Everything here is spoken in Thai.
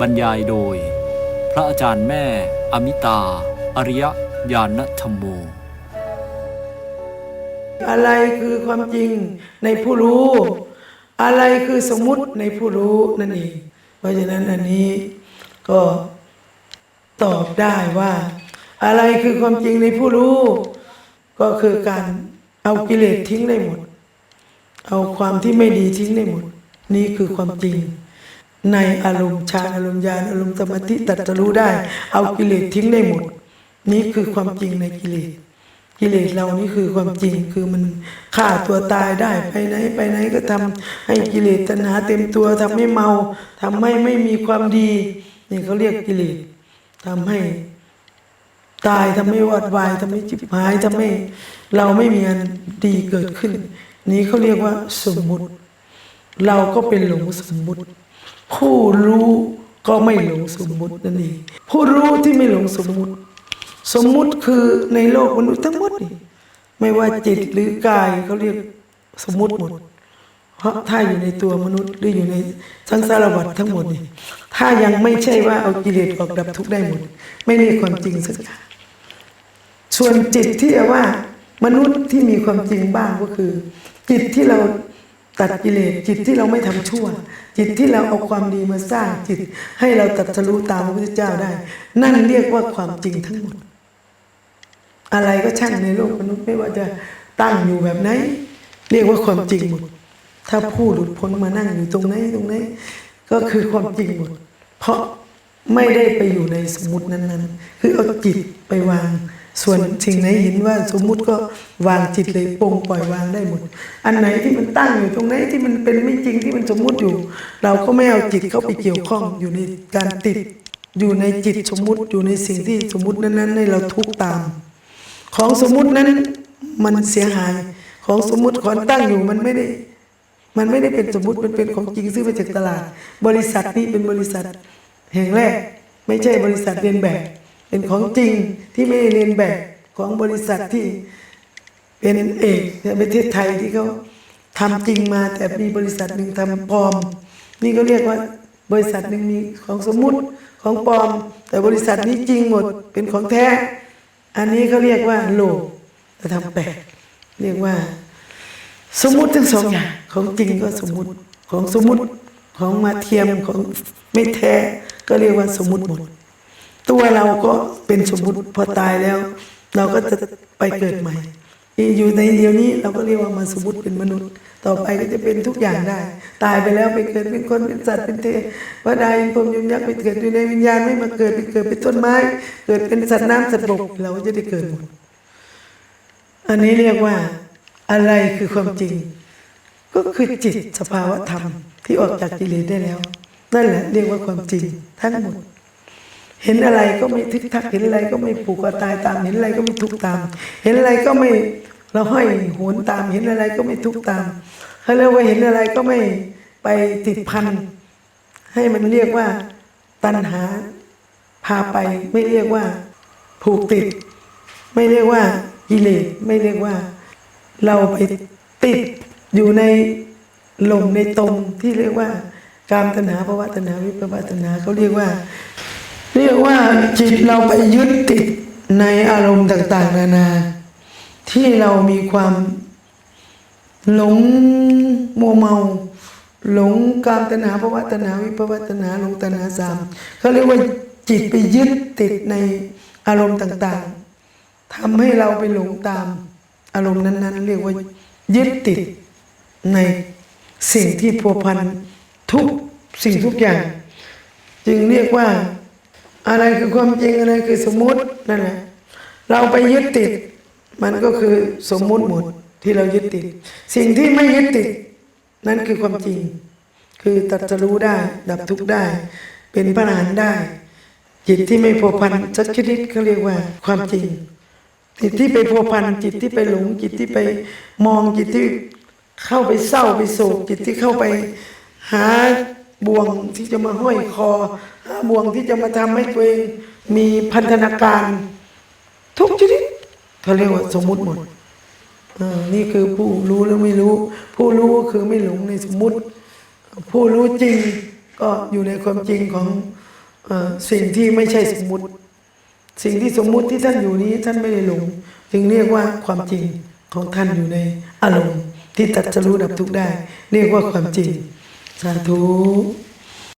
บรรยายโดย พระอาจารย์แม่อมิตา อริยญาณธรรมโม อะไรคือความจริงในผู้รู้ อะไรคือสมมุติในผู้รู้นั่นเอง เพราะฉะนั้นอันนี้ก็ตอบได้ว่า อะไรคือความจริงในผู้รู้ ก็คือการเอากิเลสทิ้งได้หมด เอาความที่ไม่ดีทิ้งได้หมด นี่คือความจริง ในอารมณ์ฌานอารมณ์ญาณอารมณ์สมาธิตัดจะรู้ได้ เอากิเลสทิ้งได้หมด นี่คือความจริงในกิเลสกิเลสเรานี่คือความจริงคือมันฆ่าตัวตายได้ไปไหนไปไหนก็ทำให้กิเลสตัณหาเต็มตัวทำให้เมาทำให้ไม่มีความดีนี่เขาเรียกกิเลสทำให้ ตายทำให้วอดวายทำให้จิบหายทำให้เราไม่มีอันดีเกิดขึ้น นี้เขาเรียกว่าสมมุติ เราก็เป็นหลงสมมุติ ผู้รู้ก็ไม่หลงสมมุตินั่นเองผู้รู้ที่ไม่หลงสมมุติ สมมุติคือในโลกมนุษย์ทั้งหมดนี่ไม่ว่าจิตหรือกายเขาเรียกสมมุติหมด เพราะถ้าอยู่ในตัวมนุษย์หรืออยู่ในสังสารวัฏทั้งหมดนี่ถ้ายังไม่ใช่ว่าเอากิเลสออกดับทุกข์ได้หมด ไม่เรีความจริงสักอย่างส่วนจิตที่ว่า มนุษย์ที่มีความจริงบ้างก็คือ จิตที่เรา ตัดกิเลสจิตที่เราไม่ทำชั่ว จิตที่เราเอาความดีมาสร้างจิต ให้เราตัดทะลุตามพระพุทธเจ้าได้ นั่นเรียกว่าความจริงทั้งหมด อะไรก็ช่างในโลกมนุษย์ไม่ว่าจะตั้งอยู่แบบไหนเรียกว่าความจริงหมด ถ้าผู้หลุดพ้นมานั่งอยู่ตรงไหนตรงไหนก็คือความจริงหมด เพราะไม่ได้ไปอยู่ในสมมตินั้นๆ คือเอาจิตไปวาง ส่วนสิ่งไหนเห็นว่าสมมุติก็วางจิตเลยปลงปล่อยวางได้หมด อันไหนที่มันตั้งอยู่ตรงไหนที่มันเป็นไม่จริงที่มันสมมุติอยู่ เราก็ไม่เอาจิตเข้าไปเกี่ยวข้องอยู่ในการติดอยู่ในจิตสมมุติอยู่ในสิ่งที่สมมุตินั้นๆให้เราทุกตาม ของสมมุตินั้นมันเสียหาย ของสมมุติของตั้งอยู่มันไม่ได้ มันไม่ได้เป็นสมมุติมันเป็นของจริงซื้อมาจากตลาด บริษัทนี้เป็นบริษัทแห่งแรก ไม่ใช่บริษัทเรียนแบบ เป็นของจริงที่ไม่ได้เรียนแบบของบริษัทที่เป็นเอกในประเทศไทยที่เขาทำจริงมาแต่มีบริษัทหนึ่งทำปลอม นี่ก็เรียกว่าบริษัทหนึ่งมีของสมมุติของปลอม แต่บริษัทนี้จริงหมดเป็นของแท้ อันนี้เขาเรียกว่าโลกแต่ทำแปลกเรียกว่า สมมุติทั้งสองอย่างของจริงก็สมมุติของสมมุติของมาเทียมของไม่แท้ก็เรียกว่าสมมุติหมด ตัวเราก็เป็นสมมุติพอตายแล้ว เราก็จะไปเกิดใหม่อยู่ในเดียวนี้เราก็เรียกว่ามาสมมติเป็นมนุษย์ ต่อไปก็จะเป็นทุกอย่างได้ ตายไปแล้วไปเกิดเป็นคนเป็นสัตว์เป็นเทวดาอินพรมยมยักษ์ไปเกิดอยู่ในวิญญาณไม่มาเกิดไปเกิดเป็นต้นไม้ เกิดเป็นสัตว์น้ำสัตว์บกเราก็จะได้เกิดหมดอันนี้เรียกว่าอะไรคือความจริง ก็คือจิตสภาวะธรรมที่ออกจากกิเลสได้แล้ว นั่นแหละเรียกว่าความจริงทั้งหมด เห็นอะไรก็ไม่ทึกทัก เห็นอะไรก็ไม่ผูกคอตายตาม เห็นอะไรก็ไม่ทุกตาม เห็นอะไรก็ไม่เราห้อยโหนตาม เห็นอะไรก็ไม่ทุกตามเขาเรียกว่าเห็นอะไรก็ไม่ไปติดพัน ให้มันเรียกว่าตัณหาพาไป ไม่เรียกว่าผูกติด ไม่เรียกว่ากิเลสไม่เรียกว่า เราไปติดอยู่ในหลงในตรงที่เรียกว่าการตัณหาภาวะตัณหาวิภาวะตัณหาเขาเรียกว่า เรียกว่าจิตเราไปยึดติดในอารมณ์ต่าง ๆ นานา ที่เรามีความหลงมัวเมาหลงกามตัณหาภาวะตัณหาวิภาวะตัณหาหลงตัณหาสามเขาเรียกว่าจิตไปยึดติดในอารมณ์ต่างๆทำให้เราไปหลงตามอารมณ์นั้นๆ เรียกว่ายึดติดในสิ่งที่พัวพันทุกสิ่งทุกอย่าง จึงเรียกว่า อะไรคือความจริงอะไรคือสมมุตินั่นแหละเราไปยึดติด มันก็คือสมมุติหมดที่เรายึดติด สิ่งที่ไม่ยึดติด นั่นคือความจริง คือตัดจะรู้ได้ ดับทุกข์ได้ เป็นพระอรหันต์ได้ จิตที่ไม่พัวพันสักชนิดเขาเรียกว่าความจริง จิตที่ไปพัวพันจิตที่ไปหลงจิตที่ไปมองจิตที่เข้าไปเศร้าไปโศกจิตที่เข้าไปหาบ่วงที่จะมาห้อยคอ บ่วงที่จะมาทำให้ตัวเองมีพันธนาการ ทุกชนิดเขาเรียกว่าสมมุติหมดนี่คือผู้รู้หรือไม่รู้ ผู้รู้ก็คือไม่หลงในสมมุติ ผู้รู้จริงก็อยู่ในความจริงของอสิ่งที่ไม่ใช่สมมุติ สิ่งที่สมมุติที่ท่านอยู่นี้ท่านไม่ได้หลง จึงเรียกว่าความจริงของท่านอยู่ในอารมณ์ที่ตัดจะรู้ดับทุกได้ เรียกว่าความจริงสาธุ